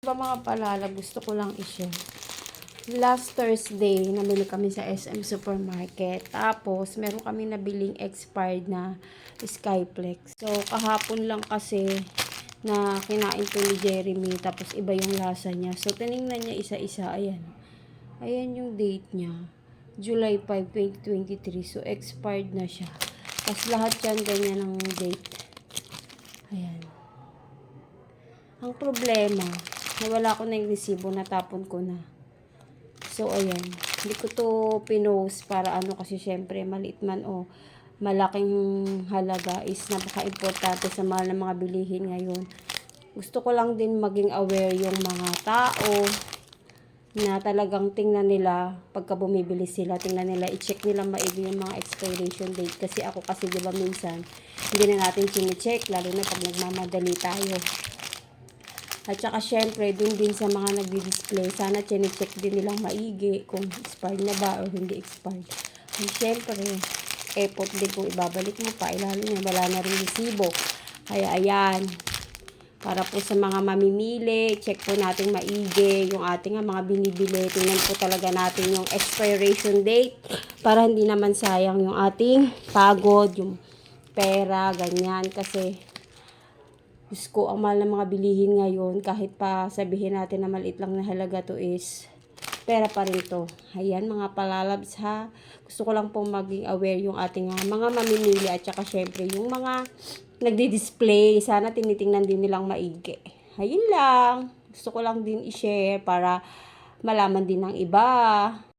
ba mga palala, gusto ko lang i-share. Last Thursday, namili kami sa SM Supermarket. Tapos, meron kami nabiling expired na Skyplex. So, kahapon lang kasi na kinain to ni Jeremy. Tapos, iba yung lasa niya. So, tiningnan niya isa-isa. Ayan. Ayan yung date niya. July 5, 2023. So, expired na siya. Tapos, lahat yan ganyan ang date. Ayan. Ang problema, nawala ko na yung resibo, natapon ko na. So, ayan. Hindi ko to pinost para ano kasi syempre maliit man o malaking halaga is napaka-importante sa mahal ng mga bilihin ngayon. Gusto ko lang din maging aware yung mga tao na talagang tingnan nila pagka bumibili sila, tingnan nila, i-check nila maigi yung mga expiration date. Kasi ako kasi di minsan, hindi na natin chine-check, lalo na pag nagmamadali tayo. At saka syempre, dun din sa mga nagdi-display, sana chine-check din nilang maigi kung expired na ba o hindi expired. And syempre, effort din kung ibabalik mo pa, ilalo na wala na rin resibo. Kaya ayan, para po sa mga mamimili, check po natin maigi yung ating mga binibili. Tingnan po talaga natin yung expiration date para hindi naman sayang yung ating pagod, yung pera, ganyan. Kasi Diyos ko, ang mahal ng mga bilihin ngayon, kahit pa sabihin natin na maliit lang na halaga to is, pera pa rin to. Ayan, mga palalabs ha. Gusto ko lang pong maging aware yung ating ah, mga mamimili at saka syempre yung mga nagdi-display. Sana tinitingnan din nilang maigi. Ayun lang. Gusto ko lang din i-share para malaman din ng iba.